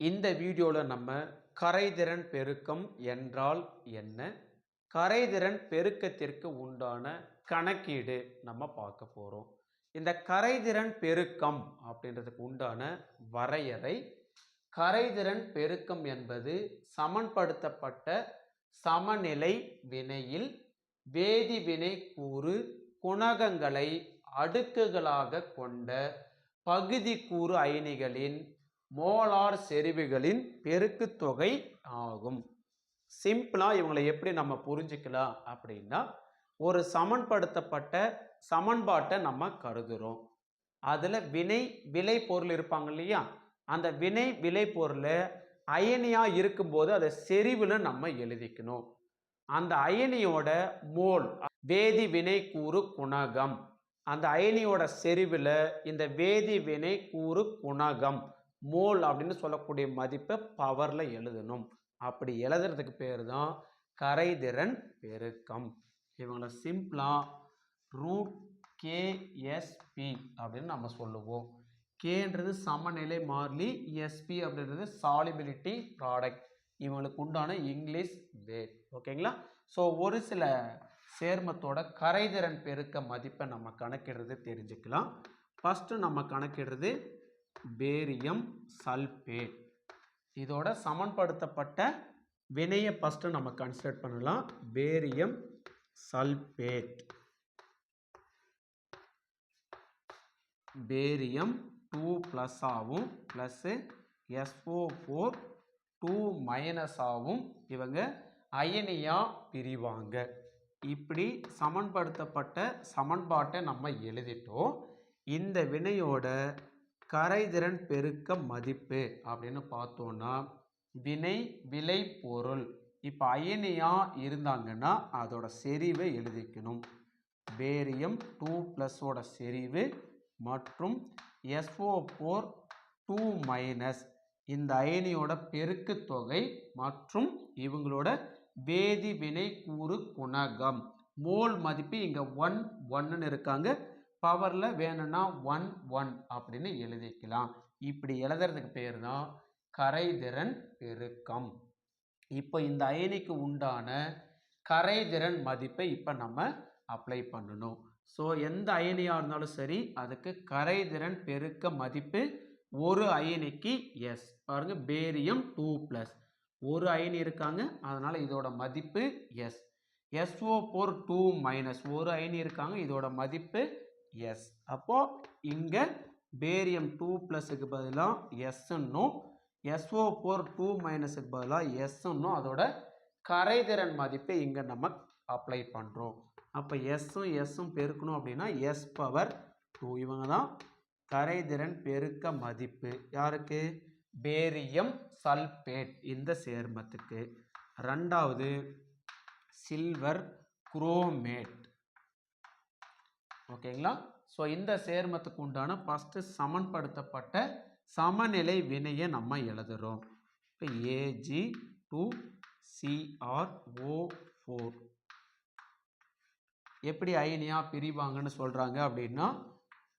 இந்த வீடியோவில் நம்ம கரைதிறன் பெருக்கம் என்றால் என்ன? கரைதிறன் பெருக்கத்திற்கு உண்டான கணக்கீடு நம்ம பார்க்க போகிறோம் இந்த கரைதிறன் பெருக்கம் அப்படின்றதுக்கு உண்டான வரையறை கரைதிறன் பெருக்கம் என்பது சமன்படுத்தப்பட்ட சமநிலை வினையில் வேதிவினை கூறு குணகங்களை அடுக்குகளாக கொண்ட பகுதி கூறு அயனிகளின் மோலார் செறிவுகளின் பெருக்குத் தொகை ஆகும். சிம்பிளாக இவங்களை எப்படி நம்ம புரிஞ்சுக்கலாம் அப்படின்னா ஒரு சமன்படுத்தப்பட்ட சமன்பாட்டை நம்ம கருதுகிறோம் அதில் வினை விலை பொருள் இருப்பாங்க இல்லையா? அந்த வினை விலை பொருளை அயனியாக இருக்கும்போது அதை செறிவில் நம்ம எழுதிக்கணும். அந்த அயனியோட மோல் வேதி வினை கூறு குணகம். அந்த அயனியோட செறிவில் இந்த வேதி வினை கூறு குணகம். மோல் அப்படின்னு சொல்லக்கூடிய மதிப்பை பவரில் எழுதணும். அப்படி எழுதுறதுக்கு பேர் தான் கரைதிறன் பெருக்கம். இவங்களை சிம்பிளாக ரூட் கேஎஸ்பி அப்படின்னு நம்ம சொல்லுவோம். கேன்றது சமநிலை மாறிலி எஸ்பி அப்படின்றது சாலிபிலிட்டி ப்ராடக்ட் இவங்களுக்கு உண்டான இங்கிலீஷ் வேர் ஓகேங்களா ஸோ ஒரு சில சேர்மத்தோட கரைதிறன் பெருக்க மதிப்பை நம்ம கணக்கிடுறது தெரிஞ்சுக்கலாம். ஃபஸ்ட்டு நம்ம கணக்கிடுறது பேரியம் சல்பேட். இதோட சமன்படுத்தப்பட்ட வினையை ஃபஸ்ட்டு நம்ம கன்சிடர் பண்ணலாம். Barium sulphate. Barium two plus ஆகும் plus SO four two minus ஆகும் இவங்க அயனியாக பிரிவாங்க. இப்படி சமன்படுத்தப்பட்ட சமன்பாட்டை நம்ம எழுதிட்டோம். இந்த வினையோட கரைதிறன் பெருக்க மதிப்பு அப்படின்னு பார்த்தோன்னா வினை விளை பொருள். இப்போ அயனியா இருந்தாங்கன்னா அதோட செறிவை எழுதிக்கணும். பேரியம் டூ ப்ளஸோட செறிவு மற்றும் எஸ்ஓ ஃபோர் டூ மைனஸ். இந்த அயனியோட பெருக்கு தொகை மற்றும் இவங்களோட வேதி வினை கூறு குணகம். மோல் மதிப்பு இங்கே ஒன் ஒன்றுன்னு இருக்காங்க. பவரில் வேணும்னா ஒன் ஒன் அப்படின்னு எழுதிக்கலாம். இப்படி எழுதுறதுக்கு பேர் தான் கரைதிறன் பெருக்கம். இப்போ இந்த அயனிக்கு உண்டான கரைதிறன் மதிப்பை இப்போ நம்ம அப்ளை பண்ணணும். ஸோ எந்த அயனியாக இருந்தாலும் சரி அதுக்கு கரைதிறன் பெருக்க மதிப்பு ஒரு அயனிக்கு எஸ் பாருங்க பேரியம் டூ ப்ளஸ் ஒரு அயனி இருக்காங்க அதனால் இதோட மதிப்பு S SO four two minus ஒரு அயனி இருக்காங்க இதோட மதிப்பு எஸ் அப்போது இங்கே பேரியம் டூ ப்ளஸுக்கு பதிலாக எஸ்ன்னும் எஸ்ஓ ஃபோர் டூ மைனஸுக்கு பதிலாக எஸ்ன்னும் அதோட கரைதிறன் மதிப்பை இங்கே நம்ம அப்ளை பண்ணுறோம் அப்போ எஸ்ஸும் எஸ்ஸும் பெருக்கணும் அப்படின்னா எஸ் பவர் டூ இவங்க தான் கரைதிறன் பெருக்க மதிப்பு. யாருக்கு? பேரியம் சல்பேட் இந்த சேர்மத்துக்கு. ரெண்டாவது சில்வர் குரோமேட் ஓகேங்களா? ஸோ இந்த சேர்மத்துக்கு உண்டான ஃபஸ்ட்டு சமன்படுத்தப்பட்ட சமநிலை வினையை நம்ம எழுதுகிறோம் இப்போ ஏஜி டூ சிஆர்ஓ ஃபோர் எப்படி அயனியாக பிரிவாங்கன்னு சொல்கிறாங்க அப்படின்னா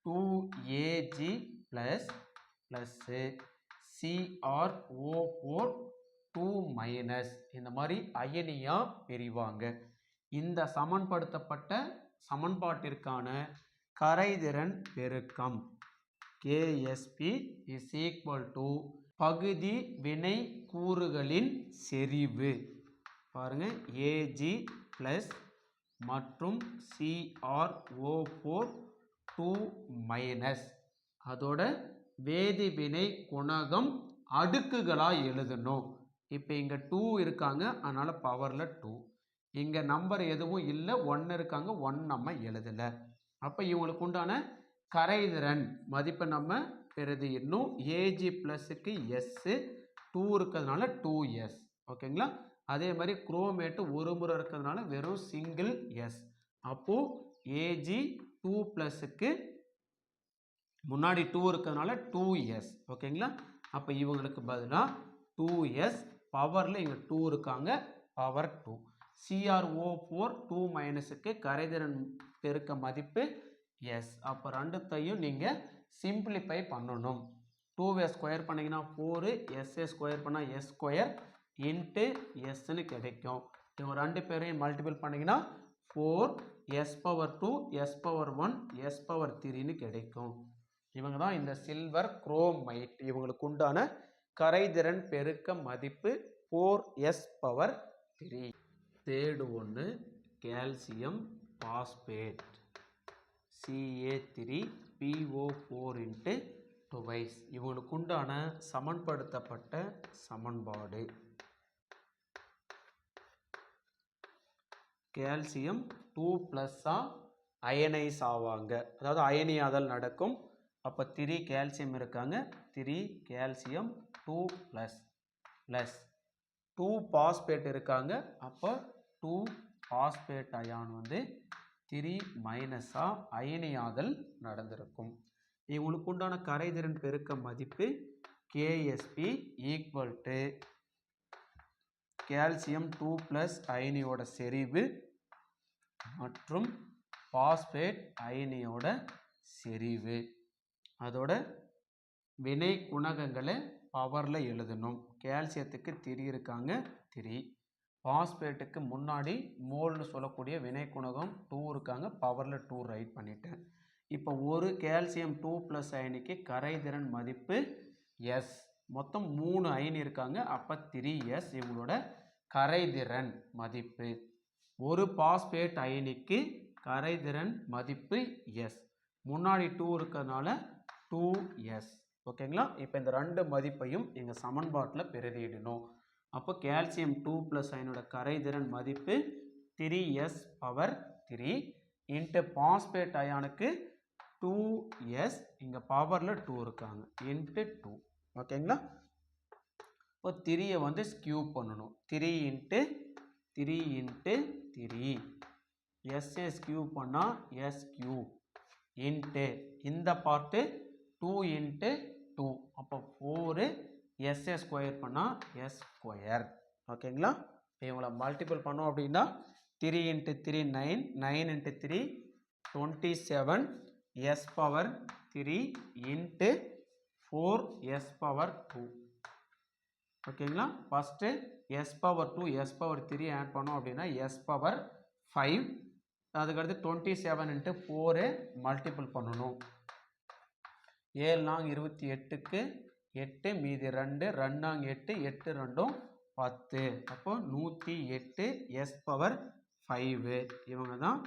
two AG plus plus CRO four two minus இந்த மாதிரி அயனியாக பிரிவாங்க. இந்த சமன்படுத்தப்பட்ட சமன்பாட்டிற்கான கரைதிறன் பெருக்கம். கேஎஸ்பி இஸ் ஈக்குவல் டு பகுதி வினை கூறுகளின் செறிவு. பாருங்கள் ஏஜி ப்ளஸ் மற்றும் C R O four two minus அதோட வேதிவினை குணகம் அடுக்குகளாக எழுதணும். இப்போ இங்கே டூ இருக்காங்க அதனால் பவரில் டூ இங்கே நம்பர் எதுவும் இல்லை ஒன்று இருக்காங்க ஒன் நம்ம எழுதலை. அப்போ இவங்களுக்கு உண்டான கரைதிறன் மதிப்பை நம்ம பெருதிடணும் ஏஜி ப்ளஸுக்கு எஸ்ஸு டூ இருக்கிறதுனால டூ எஸ் ஓகேங்களா அதே மாதிரி குரோமேட்டு ஒரு முறை இருக்கிறதுனால வெறும் சிங்கிள் எஸ் அப்போது ஏஜி டூ ப்ளஸுக்கு முன்னாடி டூ இருக்கிறதுனால டூ எஸ் ஓகேங்களா அப்போ இவங்களுக்கு பதிலாக டூ எஸ் பவரில் இங்கே டூ இருக்காங்க power two CRO four two மைனஸுக்கு கரைதிறன் பெருக்க மதிப்பு எஸ் அப்போ ரெண்டுத்தையும் நீங்கள் சிம்பிளிஃபை பண்ணணும். டூவை ஸ்கொயர் பண்ணிங்கன்னா ஃபோரு எஸ்ஏ ஸ்கொயர் பண்ணால் எஸ் ஸ்கொயர் இன்ட்டு எஸ்ன்னு கிடைக்கும். இவங்க ரெண்டு பேரையும் மல்டிபிள் பண்ணிங்கன்னா four S power two S power one S power த்ரீன்னு கிடைக்கும். இவங்க தான் இந்த சில்வர் குரோமைட் இவங்களுக்கு உண்டான கரைதிறன் பெருக்க மதிப்பு four S power three third ஒன்று calcium phosphate. CA three PO four into twice இவங்களுக்கு உண்டான சமன்படுத்தப்பட்ட சமன்பாடு. கால்சியம் டூ ப்ளஸ்ஸாக அயனைஸ் ஆவாங்க. அதாவது அயனியாதல் நடக்கும். அப்போ த்ரீ கால்சியம் இருக்காங்க. Three calcium two plus plus two phosphate இருக்காங்க. அப்போ டூ பாஸ்பேட் அயான் வந்து த்ரீ மைனஸாக அயனியாதல் நடந்திருக்கும். இவங்களுக்கு உண்டான கரைதிறன் பெருக்க மதிப்பு KSP equal to calcium two plus அயனியோட செறிவு மற்றும் பாஸ்பேட் அயனியோட செறிவு. அதோட வினை குணகங்களை பவரில் எழுதணும். கால்சியத்துக்கு திரி இருக்காங்க திரி பாஸ்பேட்டுக்கு முன்னாடி மோல்னு சொல்லக்கூடிய வினை குணகம் டூ இருக்காங்க பவரில் டூ ரைட் பண்ணிட்டேன். இப்போ ஒரு கால்சியம் டூ ப்ளஸ் அயனிக்கு கரைதிறன் மதிப்பு எஸ் மொத்தம் மூணு அயனி இருக்காங்க. அப்போ த்ரீ எஸ் இவங்களோட கரைதிறன் மதிப்பு. ஒரு பாஸ்பேட் அயனிக்கு கரைதிறன் மதிப்பு எஸ் முன்னாடி டூ இருக்கிறதுனால டூ எஸ் ஓகேங்களா இப்போ இந்த ரெண்டு மதிப்பையும் எங்கள் சமன்பாட்டில் பிரதியிடணும். அப்போ கால்சியம் டூ ப்ளஸ் அயனோட கரைதிறன் மதிப்பு three S power three into phosphate அயானுக்கு two S இங்கே பவரில் டூ இருக்காங்க. இன்ட்டு டூ ஓகேங்களா இப்போ த்ரீயை வந்து ஸ்கியூ பண்ணணும். Three into three into three S A ஸ்கியூ பண்ணால் எஸ் கியூ இன்ட்டு இந்த பார்ட்டு டூ இன்ட்டு டூ அப்போ ஃபோரு எஸ்ஏ ஸ்கொயர் பண்ணால் எஸ் ஸ்கொயர் ஓகேங்களா இப்போ இவங்களை மல்டிபிள் பண்ணோம் அப்படின்னா three into three nine nine into three twenty seven S power three into four S power two ஓகேங்களா first S power two S power three add பண்ணோம் அப்படின்னா எஸ் பவர் ஃபைவ் அதுக்கடுத்து twenty seven into four multiple பண்ணணும். ஏழு நாங் இருபத்தி எட்டுக்கு எட்டு மீதி ரெண்டு ரெண்டாங் எட்டு எட்டு ரெண்டும் பத்து. அப்போ நூற்றி எட்டு எஸ் பவர் ஃபைவு இவங்க தான்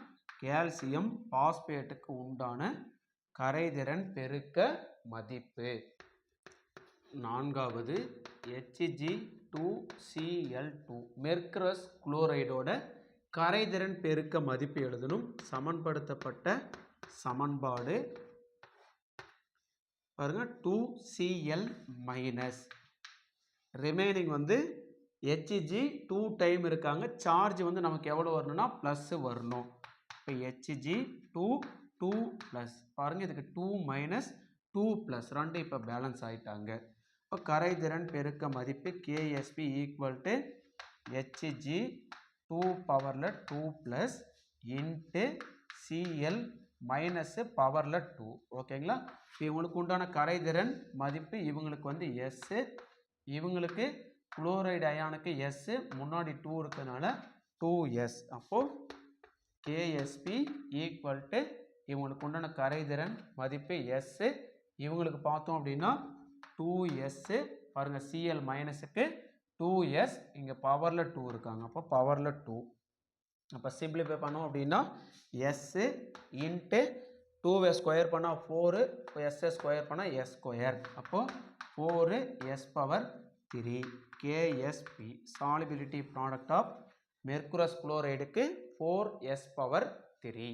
கால்சியம் பாஸ்பேட்டுக்கு உண்டான கரைதிறன் பெருக்க மதிப்பு. நான்காவது H G two C L two mercurous குளோரைடோட கரைதிறன் பெருக்க மதிப்பு எழுதணும். சமன்படுத்தப்பட்ட சமன்பாடு பாருங்க டூ சிஎல் மைனஸ் ரிமைனிங் வந்து ஹெச்ஜி டூ டைம் இருக்காங்க. சார்ஜ் வந்து நமக்கு எவ்வளோ வரணும்னா ப்ளஸ்ஸு வரணும். இப்போ ஹெச்ஜி டூ டூ ப்ளஸ் பாருங்கள் இதுக்கு டூ மைனஸ் டூ ப்ளஸ் ரெண்டு இப்போ பேலன்ஸ் ஆகிட்டாங்க இப்போ கரைதிறன் பெருக்க மதிப்பு KSP equal to HG two பவரில் two plus into CL minus பவரில் டூ ஓகேங்களா இப்போ இவங்களுக்கு உண்டான கரைதிறன் மதிப்பு இவங்களுக்கு வந்து எஸ்ஸு இவங்களுக்கு குளோரைடு அயானுக்கு எஸ்ஸு முன்னாடி டூ இருக்கிறதுனால டூ எஸ் அப்போது கேஎஸ்பி ஈக்குவல் டு இவங்களுக்கு உண்டான கரைதிறன் மதிப்பு எஸ்ஸு இவங்களுக்கு பார்த்தோம் அப்படின்னா டூ எஸ்ஸு பாருங்கள் சிஎல் மைனஸுக்கு டூ எஸ் இங்கே பவரில் டூ இருக்காங்க. அப்போ பவரில் டூ அப்போ சிம்பிளிஃபை பண்ணோம் அப்படின்னா எஸ்ஸு இன்ட்டு டூவை ஸ்கொயர் பண்ணால் ஃபோரு எஸ்ஸை ஸ்கொயர் பண்ணால் எஸ் ஸ்கொயர் அப்போது four S power three KSP solubility product of mercurous குளோரைடுக்கு four S power three